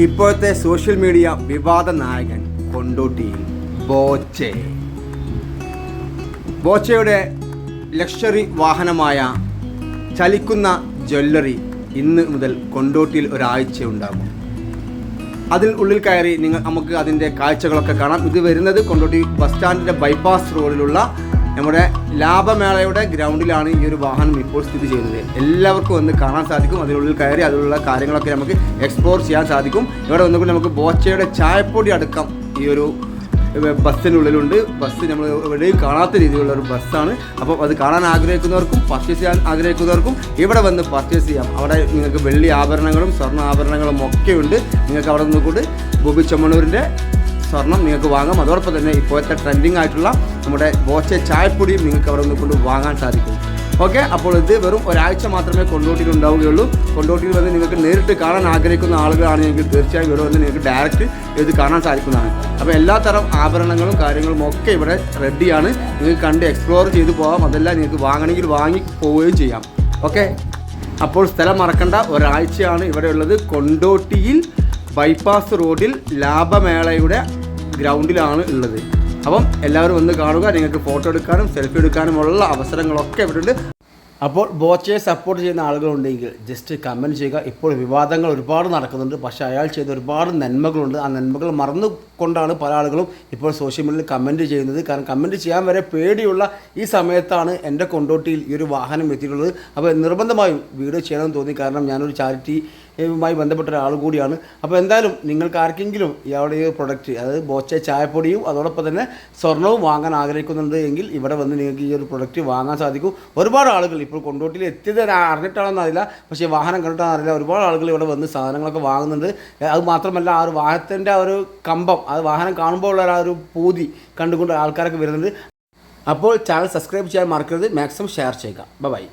ഇപ്പോഴത്തെ social media വിവാദ നായകൻ കൊണ്ടോട്ടിയിൽ ബോച്ചെ. ബോച്ചയുടെ ലക്ഷറി വാഹനമായ ചലിക്കുന്ന ജ്വല്ലറി ഇന്ന് മുതൽ കൊണ്ടോട്ടിയിൽ ഒരാഴ്ച ഉണ്ടാകും അതിൽ ഉള്ളിൽ കയറി നിങ്ങൾ നമുക്ക് അതിന്റെ കാഴ്ചകളൊക്കെ കാണാം. ഇത് വരുന്നത് കൊണ്ടോട്ടി ബസ് സ്റ്റാൻഡിന്റെ ബൈപ്പാസ് റോഡിലുള്ള നമ്മുടെ ലാഭമേളയുടെ ഗ്രൗണ്ടിലാണ് ഈ ഒരു വാഹനം ഇപ്പോൾ സ്ഥിതി ചെയ്യുന്നത്. എല്ലാവർക്കും ഒന്ന് കാണാൻ സാധിക്കും. അതിനുള്ളിൽ കയറി അതിലുള്ള കാര്യങ്ങളൊക്കെ നമുക്ക് എക്സ്പ്ലോർ ചെയ്യാൻ സാധിക്കും. ഇവിടെ വന്നുകൊണ്ട് നമുക്ക് ബോച്ചയുടെ ചായപ്പൊടി അടക്കം ഈ ഒരു ബസ്സിനുള്ളിലുണ്ട്. ബസ് നമ്മൾ എവിടെയും കാണാത്ത രീതിയിലുള്ള ഒരു ബസ്സാണ്. അപ്പോൾ അത് കാണാൻ ആഗ്രഹിക്കുന്നവർക്കും പർച്ചേസ് ചെയ്യാൻ ആഗ്രഹിക്കുന്നവർക്കും ഇവിടെ വന്ന് പർച്ചേസ് ചെയ്യാം. അവിടെ നിങ്ങൾക്ക് വെള്ളി ആഭരണങ്ങളും സ്വർണ ആഭരണങ്ങളും ഒക്കെ ഉണ്ട്. നിങ്ങൾക്ക് അവിടെ നിന്ന് കൊണ്ട് ബോബി ചെമ്മണൂരിന്റെ സ്വർണം നിങ്ങൾക്ക് വാങ്ങാം. അതോടൊപ്പം തന്നെ ഇപ്പോഴത്തെ ട്രെൻഡിങ് ആയിട്ടുള്ള നമ്മുടെ ബോച്ചെ ചായപ്പൊടിയും നിങ്ങൾക്ക് അവിടെ നിന്ന് കൊണ്ട് വാങ്ങാൻ സാധിക്കും. ഓക്കെ? അപ്പോൾ ഇത് വെറും ഒരാഴ്ച മാത്രമേ കൊണ്ടോട്ടിയിൽ ഉണ്ടാവുകയുള്ളൂ കൊണ്ടോട്ടിയിൽ വന്ന് നിങ്ങൾക്ക് നേരിട്ട് കാണാൻ ആഗ്രഹിക്കുന്ന ആളുകളാണെങ്കിൽ തീർച്ചയായും ഇവിടെ വന്ന് നിങ്ങൾക്ക് ഡയറക്റ്റ് ഇത് കാണാൻ സാധിക്കുന്നതാണ്. അപ്പോൾ എല്ലാത്തരം തരം ആഭരണങ്ങളും കാര്യങ്ങളും ഒക്കെ ഇവിടെ റെഡിയാണ് നിങ്ങൾക്ക് കണ്ട് എക്സ്പ്ലോർ ചെയ്ത് പോകാം അതെല്ലാം നിങ്ങൾക്ക് വാങ്ങണമെങ്കിൽ വാങ്ങി പോവുകയും ചെയ്യാം. ഓക്കെ? അപ്പോൾ സ്ഥലം മറക്കണ്ട. ഒരാഴ്ചയാണ് ഇവിടെ ഉള്ളത്. കൊണ്ടോട്ടിയിൽ ബൈപ്പാസ് റോഡിൽ ലാഭമേളയുടെ ഗ്രൗണ്ടിലാണ് ഉള്ളത്. അപ്പം എല്ലാവരും ഒന്ന് കാണുക നിങ്ങൾക്ക് ഫോട്ടോ എടുക്കാനും സെൽഫി എടുക്കാനുമുള്ള അവസരങ്ങളൊക്കെ ഇവിടെണ്ട്. അപ്പോൾ ബോച്ചയെ സപ്പോർട്ട് ചെയ്യുന്ന ആളുകളുണ്ടെങ്കിൽ ജസ്റ്റ് കമന്റ് ചെയ്യുക. ഇപ്പോൾ വിവാദങ്ങൾ ഒരുപാട് നടക്കുന്നുണ്ട്. പക്ഷേ അയാൾ ചെയ്ത ഒരുപാട് നന്മകളുണ്ട്. ആ നന്മകൾ മറന്നുകൊണ്ടാണ് പല ആളുകളും ഇപ്പോൾ സോഷ്യൽ മീഡിയയിൽ കമന്റ് ചെയ്യുന്നത്. കാരണം കമന്റ് ചെയ്യാൻ വരെ പേടിയുള്ള ഈ സമയത്താണ് എന്റെ കൊണ്ടോട്ടിയിൽ ഈ ഒരു വാഹനം എത്തിയിട്ടുള്ളത്. അപ്പോൾ നിർബന്ധമായും വീഡിയോ ചെയ്യണമെന്ന് തോന്നി. കാരണം ഞാനൊരു ചാരിറ്റി യുമായി ബന്ധപ്പെട്ട ഒരാൾ കൂടിയാണ്. അപ്പോൾ എന്തായാലും നിങ്ങൾക്ക് ആർക്കെങ്കിലും ഇയാളുടെ ഈ പ്രൊഡക്റ്റ് അതായത് ബോച്ച ചായപ്പൊടിയും അതോടൊപ്പം തന്നെ സ്വർണവും വാങ്ങാൻ ആഗ്രഹിക്കുന്നുണ്ട് എങ്കിൽ ഇവിടെ വന്ന് നിങ്ങൾക്ക് ഈ ഒരു പ്രൊഡക്റ്റ് വാങ്ങാൻ സാധിക്കും. ഒരുപാട് ആളുകൾ ഇപ്പോൾ കൊണ്ടോട്ടിയിൽ എത്തിയത് അറിഞ്ഞിട്ടാണെന്ന് അറിയില്ല. പക്ഷേ വാഹനം കണ്ടിട്ടാണെന്ന് അറിയില്ല. ഒരുപാട് ആളുകൾ ഇവിടെ വന്ന് സാധനങ്ങളൊക്കെ വാങ്ങുന്നുണ്ട്. അത് മാത്രമല്ല ആ ഒരു വാഹനത്തിന്റെ ആ ഒരു കമ്പം അത് വാഹനം കാണുമ്പോൾ ഉള്ള ആ ഒരു പൂതി കണ്ടുകൊണ്ട് ആൾക്കാരൊക്കെ വരുന്നുണ്ട്. അപ്പോൾ ചാനൽ സബ്സ്ക്രൈബ് ചെയ്യാൻ മറക്കരുത്. മാക്സിമം ഷെയർ ചെയ്യുക. ബൈ